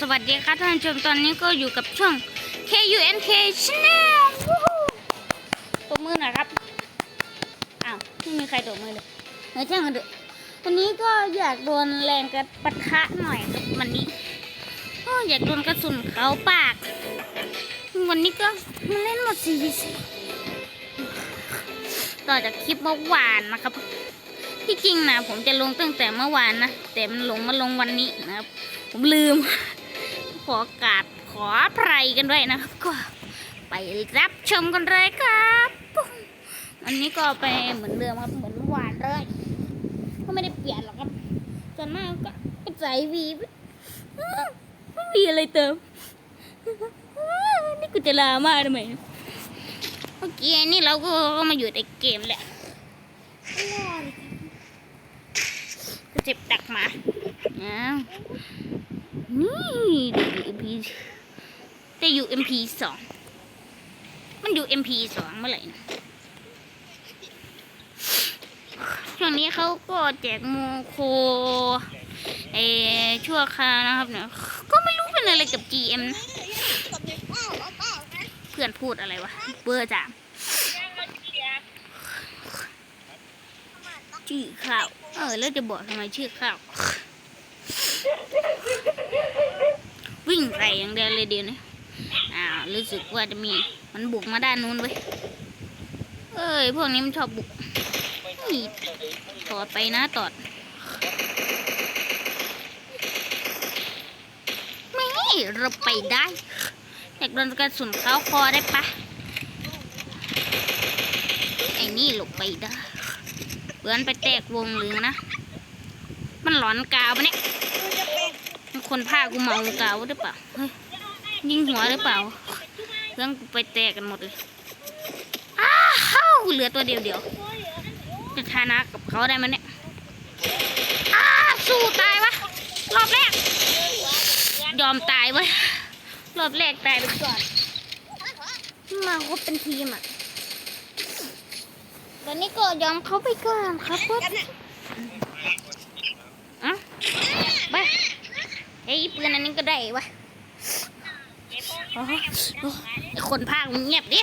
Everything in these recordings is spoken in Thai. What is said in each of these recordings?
สวัสดีครับท่านชมตอนนี้ก็อยู่กับช่อง KUNK Channel วู้ฮู้ตบมือหน่อยครับ อ้าวไม่มีใครตบมือเลยเฮ้ยช่างมันเถอะวันนี้ก็อยากโดนแรงกระปะทะหน่อยครับวันนี้ก็อยากโดนกระสุนเขาปาก วันนี้ก็มาเล่นหมดซีรีส์ต่อจากคลิปเมื่อวานนะครับที่จริงนะผมจะลงตั้งแต่เมื่อวานนะ แต่มันลงมาลงวันนี้นะครับ ผมลืม ขอกราบขออภัยกันด้วยนะครับ ก็ไปรับชมกันเลยครับวันนี้ก็ไปเหมือนเดิมครับเหมือนเมื่อวานเลยก็ไม่ได้เปลี่ยนหรอกครับส่วนมากก็ก็ใส่วีไม่มีอะไรเติมนี่กูจะลามาทำไมเมื่อกี้นี่เราก็มาอยู่ในเกมแหละก็เจ็บตักมาอ้าว นี่ได้อยู่ MP ได้อยู่ MP สองมันอยู่ MP สองเมื่อไหร่นะช่วงนี้เขาก็แจกโมโคเออชั่วคราวนะครับเนี่ยก็ไม่รู้เป็นอะไรกับ GM นะเพื่อนพูดอะไรวะเบอร์จามชื่อข้าว เออ แล้วจะบอกทำไมชื่อข้าว วิ่งใส่อย่างเดียวเลยเดียวนี้อ้าวรู้สึกว่าจะมีมันบุกมาด้านนู้นเว้ยเอ้ยพวกนี้มันชอบบุกนี่ตอดไปนะตอดไม่เราไปได้อยากโดนกระสุนเข้าคอได้ปะไอ้นี่หลบไปได้เพื่อนไปแตกวงหรือนะ มันหลอนกาวปะเนี่ย คนพากูเมากาวหรือเปล่าเฮ้ยยิงหัวหรือเปล่าเรื่องกูไปแตกกันหมดเลยอ้าวเหลือตัวเดียวเดียวจะชนะกับเขาได้ไหมเนี่ยอ้าสู้ตายวะรอบแรก ยอมตายไว้ยรอบแรกตายไปก่อนมาคบเป็นทีมอะตอนนี้ก็ยอมเขาไปก่อนครับพวกอะไปไอ้ย ปืนอันนี้ก็ได้วะโอ้โหโอ้โหไอ้คนพากมึงเงียบดิ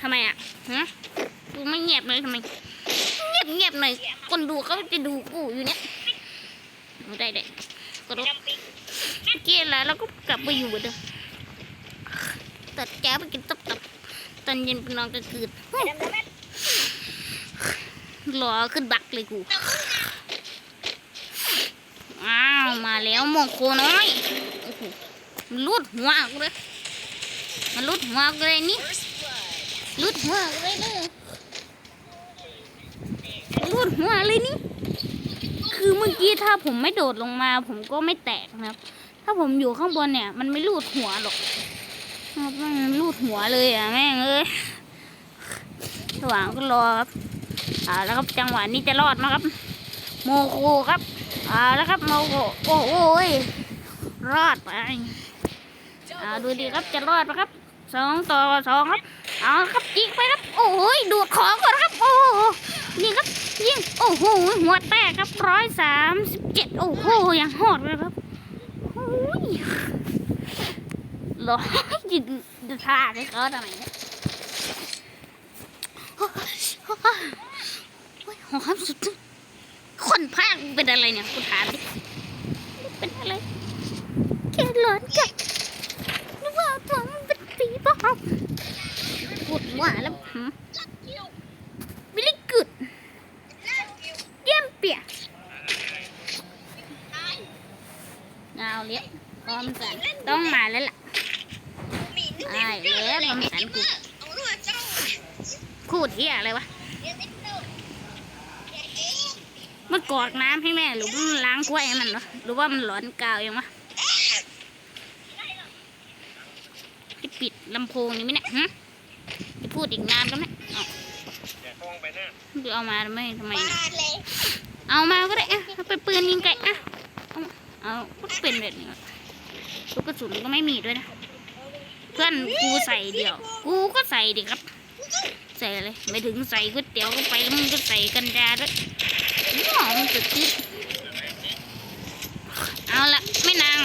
ทำไมอะฮะกูไม่เงียบเลยทำไม เงียบเงียบหน่อย คนดูเขาจะดูกูอยู่เนี่ยได้ได้กระโดดเมื่อกี้แล้วเราก็กลับไปอยู่เหมือนเดิมตัดแก้วไปกินตับตับตอนเย็นไปนอนกลางคืนเฮ้ยรอขึ้นบักเลยกู อ้าวมาแล้วโมงโคน้อยโอ้โหมันรูดหัวกูเลยมันรูดหัวกูเลยนี่รูดหัวกูเลยเด้อรูดหัวเลยนี่คือเมื่อกี้ถ้าผมไม่โดดลงมา ผมก็ไม่แตกนะครับ ถ้าผมอยู่ข้างบนเนี่ย มันไม่ลูดหัวหรอกมันลูดหัวเลยอะแม่งเอ้ยหว่างก็รอครับ อ่าแล้วครับจังหวะนี้จะรอดไหมครับ โมโคครับ อ่าแล้วครับโมโคโอ้โหยรอดไปอ่าดูดีครับจะรอดไหมครับสองต่อสองครับเอาครับยิงไปครับ โอ้ยดูดของก่อนครับ โอ้โหยิงครับยิงโอ้โหหัวแตกครับร้อยสามสิบเจ็ดโอ้โหยังโหดเลยครับโอ้ยร้อยจะดูท่าให้เขาทำไมเนี่ยโอ้ยโอ้ยหอมสุด คนภาคเป็นอะไรเนี่ยกูถามดิเป็นอะไรแค่ร้อนกับนึกว่าตัวมันเป็นปีบ้าปวดหัวแล้วหืมวิลลี่กุดเยี่ยมเปียกเอาเลี้ยพร้อมกันต้องมาแล้วล่ะไอ้แล้วพร้อมกันกูคูดเหียอะไรวะ มันกรอกน้ำให้แม่หรือว่ามันล้างถ้ วยให้มันวะหรือว่ามันหลอนกาวยังวะจะปิดลำโพงนี่ไหมเนี่ยฮะจะพูดอีกนานก็ไหมเอาแกะห้องไปหน้าเดี๋ยวเอามาทำไมทำไมเนี่ยเอามาก็ได้อะเอาไปปืนยิงไก่อะเอาเอาก็เป็นแบบนี้วะลูกกระสุนก็ไม่มีด้วยนะ เพื่อนกูใส่เดียว กูก็ใส่ดิครับ ใส่อะไรไม่ถึงใส่ก๋วยเตี๋ยวก็ไปมึงก็ใส่กันดาด้วยหอมสุดที่ เอาละไม่นาง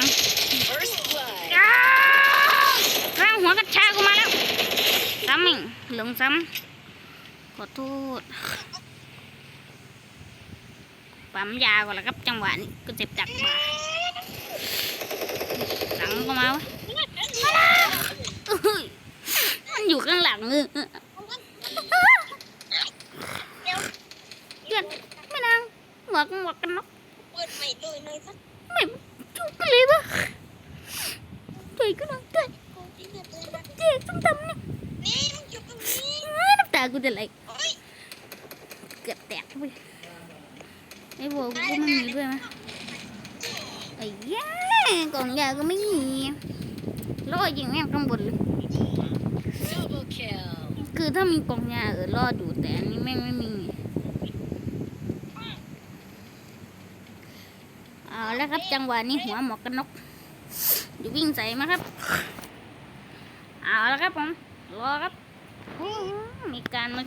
ร่างหัวกระชากูมาแล้วซ้ำอีกหลงซ้ำขอโทษปั๊มยาก่อนละครับจังหวะนี้ก็เจ็บจักมาหลังก็มาวะ ไอ้โบกูก็ไม่มีด้วยมั้ยไอ้ย่ากล่องยาก็ไม่มีรอยิงแม่งข้างบนเลยคือถ้ามีกล่องยาเออรอดอยู่แต่อันนี้แม่งไม่มีเอาแล้วครับจังหวะนี้หัวหมอกกันนกอยู่วิ่งใส่มาครับ เอาแล้วครับผมรอครับมีการมา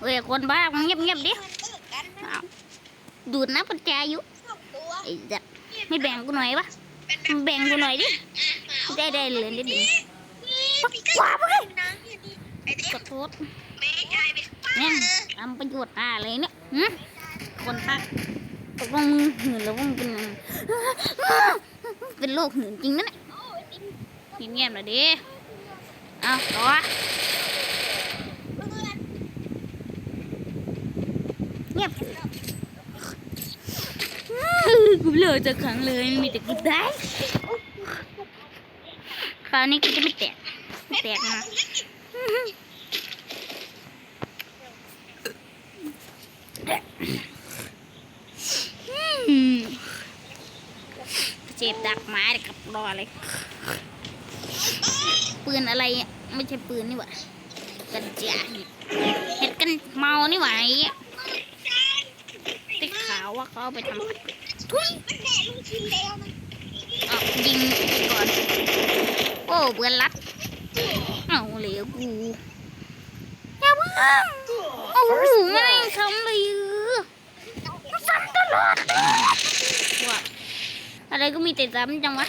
เฮ้ยคนบ้าเงียบเงียบๆดิดูดน้ำปัญญาอยู่ไอ้จัดไม่แบ่งกูหน่อยปะแบ่งกูหน่อยดิได้ได้เลยนิดนึงปักขวาไปเลยน้ำเนี่ยดิไอเด็กขอโทษเนี่ยทำประโยชน์อะไรเนี่ยหึคนพักตกลงมึงหืนหรือว่ามึงเป็นเป็นโรคหืนจริงนะเนี่ยเงียบๆหน่อยดิเอาต่อ เงียบกูเลิกจากครั้งเลยมีแต่กูได้คราวนี้กูจะไม่แตกไม่แตกนะเจ็บดักไม้เลยกับรอเลยปืนอะไรไม่ใช่ปืนนี่หว่ากันจ่าเห็ดกันเมานี่หว่าไอ้เหี้ยได้ข่าวว่า เขาเอาไปทำทุยมันแดดลุงชินแล้วนะออกยิงไปก่อน โอ้เบือนรัด เอาเหลวกูอย่าเพิ่งโอ้โหไม่ทำเลยมันซ้ำตลอดว่าอะไรก็มีแต่ซ้ำจังวะ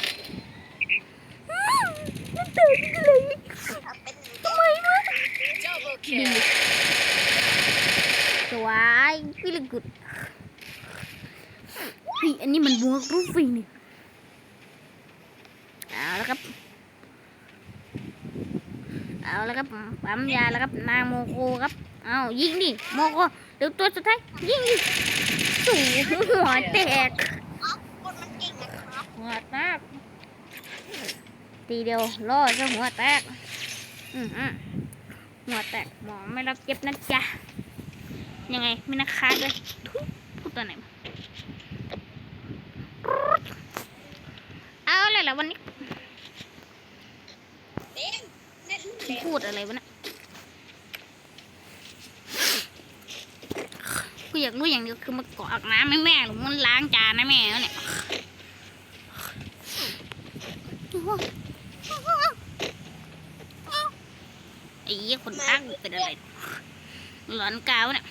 อืมมันตื่นเลยทำเป็นทำไมวะดีสวยพี่ลึกกุด เฮ้ยอันนี้มันบวกรูปฟีนี่เอาแล้วครับ เอาแล้วครับปั๊มยาแล้วครับนางโมโคครับ เอายิงดิโมโคเดี๋ยวตัวสุดท้ายยิงดิสูหัวแตกหัวแตกทีเดียวล่อซะหัวแตกอือหือหัวแตกหมอไม่รับเจ็บนะจ๊ะยังไงไม่นักคาเลยทุยพูดตัวไหนมาเอาเลยละวันนี้พูดอะไรวะเนี่ยกูอยากรู้อย่างเดียวคือมันกรอกน้ำให้แม่หรือมันล้างจานให้แม่แล้วเนี่ยไอ้เหี้ยคนพักเป็นอะไรหลอนกาวเนี่ย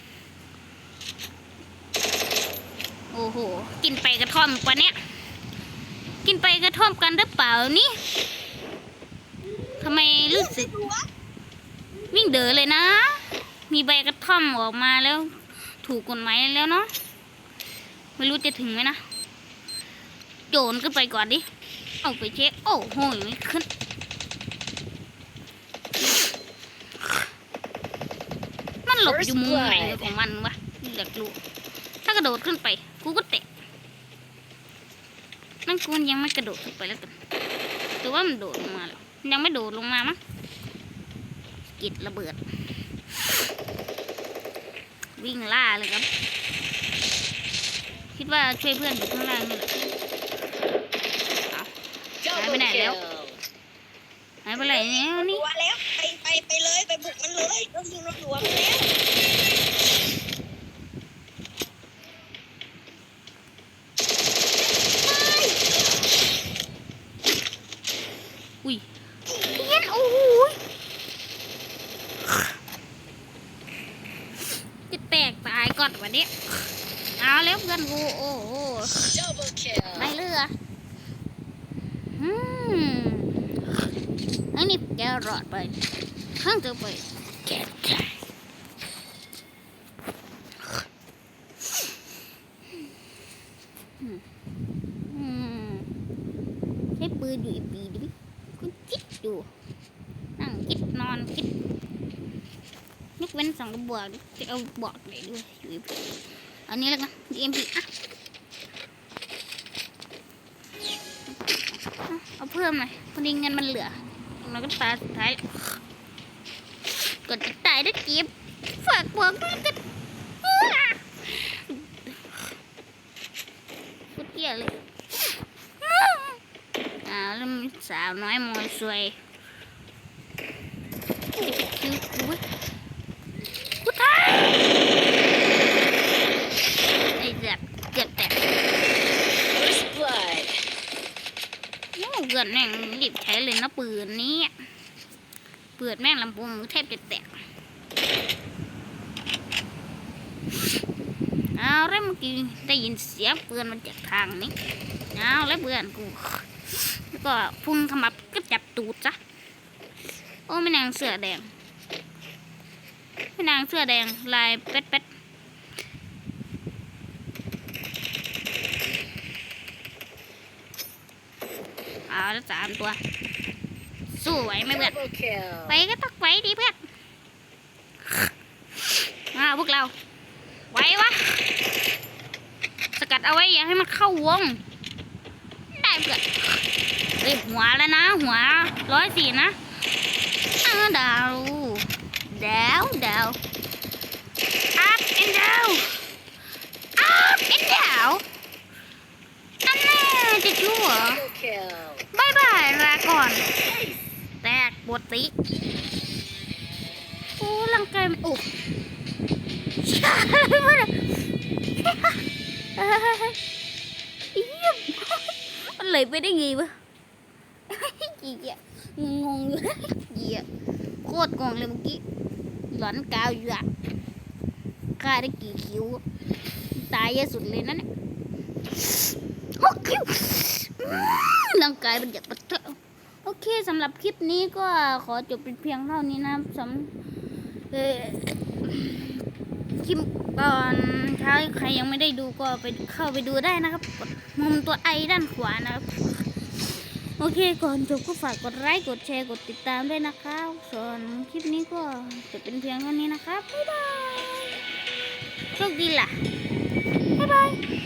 โอ้โห กินไปกระท่อมกว่าเนี้ย กินไปกระท่อมกันหรือเปล่านี่ทำไมรู้สึก วิ่งเด๋อเลยนะ มีใบกระท่อมออกมาแล้ว ถูกกฎหมายแล้วเนาะไม่รู้จะถึงไหมนะโจรขึ้นไปก่อนดิเอาไปเช็คโอ้โหไม่ขึ้นมันหลบอยู่มุมไหนของมันวะอยากรู้ถ้ากระโดดขึ้นไป กูก็แตะ นั่นกูยังไม่กระโดดขึ้นไปแล้วกันหรือว่ามันโดดลงมาแล้วยังไม่โดดลงมามั้งกิดระเบิด วิ่งล่าเลยครับ คิดว่าช่วยเพื่อนอยู่ข้างล่างนี่แหละหายไปไหนแล้วหายไปไหนแล้วนี่ตัวแล้วไปไปไปเลยไปบุกมันเลยต้องยิงรถหลวงแล้ว อุ้ยเย็นโอ้โหจะแตกต ดิเอาแล้วเพื่อนกูโอ้โหได้เรืออืมอันนี้แกรอดไปข้างเจอไปแก่ใจอืมอืมใช้ปืนอยู่อีกปีดิคุณคิดอยู่ นั่งคิดนอนคิดนึกเว้น สองกระบอกจะเอาบอกไหนด้วยอยู่อันนี้แล้วกัน DMP อะเอาเพิ่มหน่อยพอดีเงินมันเหลือเราก็ตาสุดท้ายกดตายได้จีบฝากบอกด้วยกันพูดเกี่ยเลยอ้าวแล้วสาวน้อยมอยสวยคิวกูเว้ยกูตายไอ้แบบเกือบแตก First blood โอ้ เกิดแม่งรีบใช้เลยนะปืนนี้เปิดแม่งลำโพงแทบจะแตกเอาแล้วเมื่อกี้ได้ยินเสียงปืนมาจากทางนี้เอาแล้วเพื่อนกูแล้วก็พุ่งขมับก็จับตูดซะโอ้แม่นางเสื้อแดงแม่นางเสื้อแดงลายเป็ดเป็ดเอา แล้วสามตัวสู้ไหวไหมเพื่อน double kill ไปก็ต้องไปดิเพื่อนมาพวกเราไหววะ สกัดเอาไว้อย่าให้มันเข้าวง ได้เพื่อนเฮ้ยหัวแล้วนะ หัวร้อยสี่นะอ้าวดาวดาวดาว up and down up and down นั่นแน่จะชั่ว double kill บายบายลาก่อน แตกปวดติโอ้ร่างกายมันอุบยมันอะเลยไปได้ไงวะเหี้ยงงอยู่เหี้ยโคตรงงเลยเมื่อกี้หลอนกาวอยู่อะฆ่าได้กี่คิวอะตายเยอะสุดเลยนั่นเนี่ยหกคิว ร่างกายมันอยากปะทะโอเคสำหรับคลิปนี้ก็ขอจบเป็นเพียงเท่านี้นะสำเออคลิปตอนเช้าใครยังไม่ได้ดูก็ไปเข้าไปดูได้นะครับกดมุมตัวไอด้านขวานะครับ โอเคก่อนจบก็ฝากกดไลค์กดแชร์กดติดตามด้วยนะครับส่วนคลิปนี้ก็จบเป็นเพียงเท่านี้นะครับบ๊ายบายโชคดีล่ะบ๊ายบาย